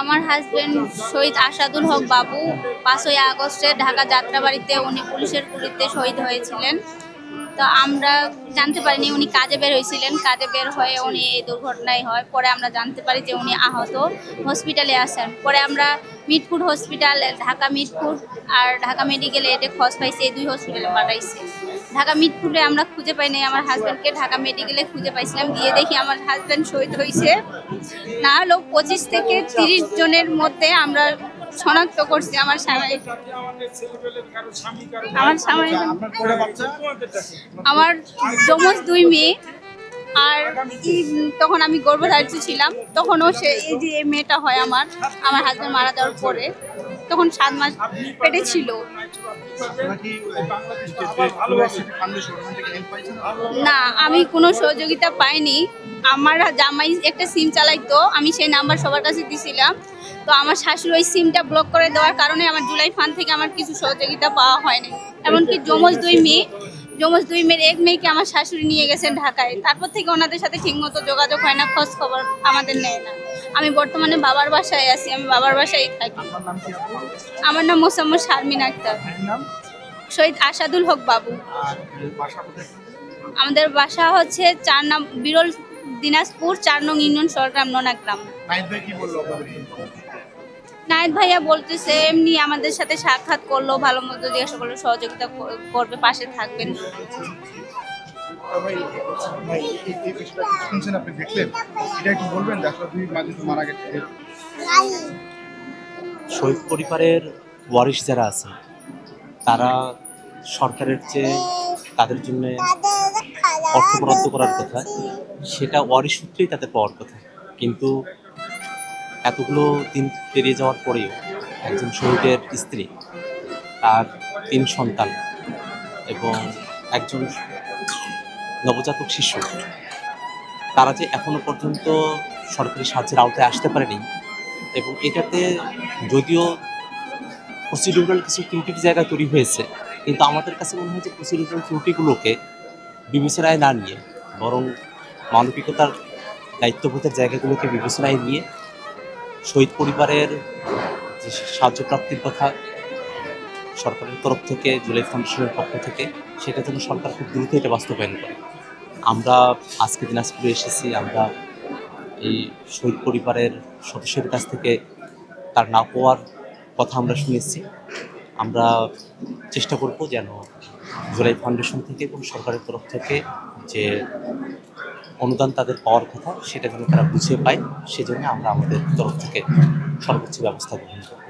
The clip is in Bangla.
আমার হাজবেন্ড শহীদ আসাদুল হক বাবু পাঁচই আগস্টে ঢাকা যাত্রাবাড়িতে উনি পুলিশের গুলিতে শহীদ হয়েছিলেন। তো আমরা জানতে পারিনি উনি কাজে বের হয়েছিলেন। কাজে বের হয়ে উনি এই দুর্ঘটনায় হয়। পরে আমরা জানতে পারি যে উনি আহত হসপিটালে আসেন পরে আমরা মিটফুড হসপিটাল ঢাকা মিটফুড আর ঢাকা মেডিকেলে এটা খোঁজ পাইছি, এই দুই হসপিটালে পাঠাইছে। ঢাকা মিটফুডে আমরা খুঁজে পাই নাই। আমার হাজব্যান্ডকে ঢাকা মেডিকেলে খুঁজে পাইছিলাম। গিয়ে দেখি আমার হাজব্যান্ড শহীদ হয়েছে না হলেও পঁচিশ থেকে তিরিশ জনের মধ্যে আমরা শনাক্ত করছি আমার স্বামী আমার স্বামী আমার যমজ দুই মেয়ে। আর তখন আমি গর্ভধারিত ছিলাম। তখনও সে এই যে মেয়েটা হয় আমার আমার হাজব্যান্ড মারা যাওয়ার পরে। তখন সাত মাস পেটে ছিল। না, আমি কোনো সহযোগিতা পাইনি। আমার জামাই একটা সিম চালাইতো, আমি সেই নাম্বার সবার কাছে দিছিলাম। তো আমার শাশুড়ি ওই সিমটা ব্লক করে দেওয়ার কারণে আমার জুলাই ফান্ড থেকে আমার কিছু সহযোগিতা পাওয়া হয়নি। এমনকি যমজ দুই মেয়ে যমজ দুই মেয়ের এক মেয়েকে আমার শাশুড়ি নিয়ে গেছেন ঢাকায়। তারপর থেকে ওনাদের সাথে ঠিকমতো যোগাযোগ হয় না খোঁজ খবর আমাদের নেয় না। আমি বর্তমানে বাবার বাসায় আছি আমি বাবার বাসায় থাকি। আমার নাম মোসাম্মদ শারমিন আক্তার। শহীদ আসাদুল হক বাবু। আমাদের বাসা হচ্ছে চার নাম বিরল দিনাজপুর চার নং ইউনিয়ন সরগ্রাম নোনাগ্রাম নাইট নায়ক ভাইয়া বলতেছে এমনি আমাদের সাথে সাক্ষাৎ করল ভালো মতো জিজ্ঞাসা করল সহযোগিতা করবে পাশে থাকবেন। আপনি দেখলেন? এটা একটু বলবেন মারা গেছে শহীদ পরিবারের ওয়ারিশ যারা আছে তারা সরকারের চেয়ে তাদের জন্য অর্থ বরাদ্দ করার কথা সেটা ওয়ারিশ সূত্রেই তাদের পাওয়ার কথা। কিন্তু এতগুলো দিন পেরিয়ে যাওয়ার পরেও একজন শহীদের স্ত্রী, তার তিন সন্তান এবং একজন নবজাতক শিশু, তারা যে এখনও পর্যন্ত সরকারি সাহায্যের আওতায় আসতে পারেনি এবং এটাতে যদিও প্রসিডিউরাল কিছু ত্রুটির জায়গা তৈরি হয়েছে, কিন্তু আমাদের কাছে মনে হয় যে প্রসিডিউরাল ত্রুটিগুলোকে বিবেচনায় না নিয়ে, বরং মানবিকতার দায়িত্ববোধের জায়গাগুলোকে বিবেচনায় নিয়ে শহীদ পরিবারের যে সাহায্য প্রাপ্তির কথা সরকারের তরফ থেকে, জুলাই ফাউন্ডেশনের পক্ষ থেকে, সেটা যেন সরকার খুব দ্রুত এটা বাস্তবায়ন করে। আমরা আজকে দিনাজপুরে এসেছি, আমরা এই শহীদ পরিবারের সদস্যের কাছ থেকে তার না পাওয়ার কথা আমরা শুনেছি। আমরা চেষ্টা করব যেন জুলাই ফাউন্ডেশন থেকে এবং সরকারের তরফ থেকে যে অনুদান তাদের পাওয়ার কথা, সেটা যেন তারা বুঝে পায়, সেজন্য আমরা আমাদের তরফ থেকে সর্বোচ্চ ব্যবস্থা গ্রহণ করব